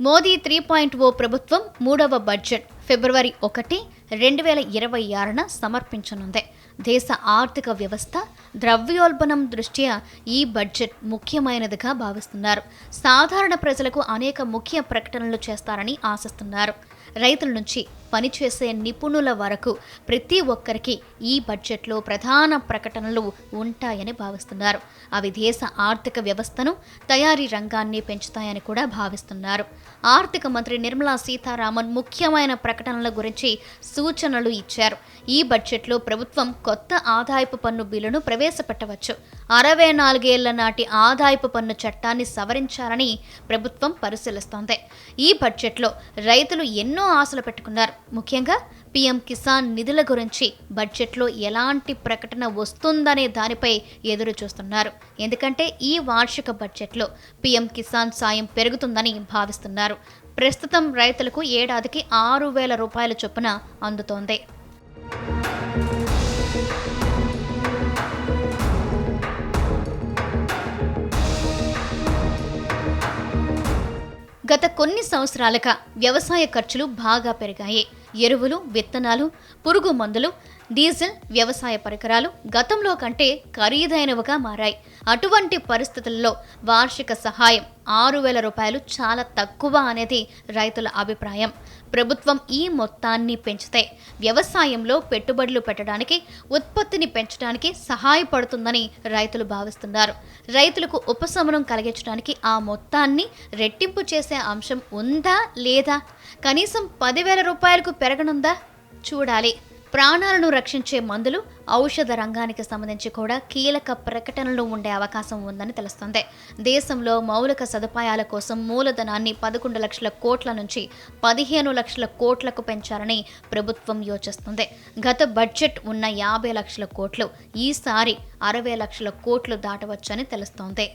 Modi three point ఓ ప్రభుత్వం మూడవ budget ఫిబ్రవరి ఒకటి రెండు వేల ఇరవై ఆరున సమర్పించనుంది. దేశ ఆర్థిక వ్యవస్థ ద్రవ్యోల్బణం దృష్ట్యా ఈ బడ్జెట్ ముఖ్యమైనదిగా భావిస్తున్నారు. సాధారణ ప్రజలకు అనేక ముఖ్య ప్రకటనలు చేస్తారని ఆశిస్తున్నారు. రైతుల నుంచి పనిచేసే నిపుణుల వరకు ప్రతి ఒక్కరికి ఈ బడ్జెట్లో ప్రధాన ప్రకటనలు ఉంటాయని భావిస్తున్నారు. అవి దేశ ఆర్థిక వ్యవస్థను తయారీ రంగాన్ని పెంచుతాయని కూడా భావిస్తున్నారు. ఆర్థిక మంత్రి నిర్మలా సీతారామన్ ముఖ్యమైన ప్రకటనల గురించి సూచనలు ఇచ్చారు. ఈ బడ్జెట్లో ప్రభుత్వం కొత్త ఆదాయపు పన్ను బిల్లును ప్రవేశపెట్టవచ్చు. అరవై నాలుగేళ్ళ నాటి ఆదాయపు పన్ను చట్టాన్ని సవరించాలని ప్రభుత్వం పరిశీలిస్తోంది. ఈ బడ్జెట్లో రైతులు ఎన్నో ఆశలు పెట్టుకున్నారు. ముఖ్యంగా పీఎం కిసాన్ నిధుల గురించి బడ్జెట్లో ఎలాంటి ప్రకటన వస్తుందనే దానిపై ఎదురు చూస్తున్నారు. ఎందుకంటే ఈ వార్షిక బడ్జెట్లో పీఎం కిసాన్ సాయం పెరుగుతుందని భావిస్తున్నారు. ప్రస్తుతం రైతులకు ఏడాదికి ఆరు వేల రూపాయల చొప్పున అందుతోంది. గత కొన్ని సంవత్సరాలుగా వ్యవసాయ ఖర్చులు బాగా పెరిగాయి. ఎరువులు విత్తనాలు పురుగు మందులు డీజిల్ వ్యవసాయ పరికరాలు గతంలో కంటే ఖరీదైనవిగా మారాయి. అటువంటి పరిస్థితుల్లో వార్షిక సహాయం ఆరు వేల రూపాయలు చాలా తక్కువ అనేది రైతుల అభిప్రాయం. ప్రభుత్వం ఈ మొత్తాన్ని పెంచితే వ్యవసాయంలో పెట్టుబడులు పెట్టడానికి ఉత్పత్తిని పెంచడానికి సహాయపడుతుందని రైతులు భావిస్తున్నారు. రైతులకు ఉపశమనం కలిగించడానికి ఆ మొత్తాన్ని రెట్టింపు చేసే అంశం ఉందా లేదా? కనీసం పదివేల రూపాయలకు పెరగనుందా? చూడాలి. ప్రాణాలను రక్షించే మందులు ఔషధ రంగానికి సంబంధించి కూడా కీలక ప్రకటనలు ఉండే అవకాశం ఉందని తెలుస్తుంది. దేశంలో మౌలిక సదుపాయాల కోసం మూలధనాన్ని పదకొండు లక్షల కోట్ల నుంచి పదిహేను లక్షల కోట్లకు పెంచాలని ప్రభుత్వం యోచిస్తుంది. గత బడ్జెట్ ఉన్న యాభై లక్షల కోట్లు ఈసారి అరవై లక్షల కోట్లు దాటవచ్చని తెలుస్తోంది.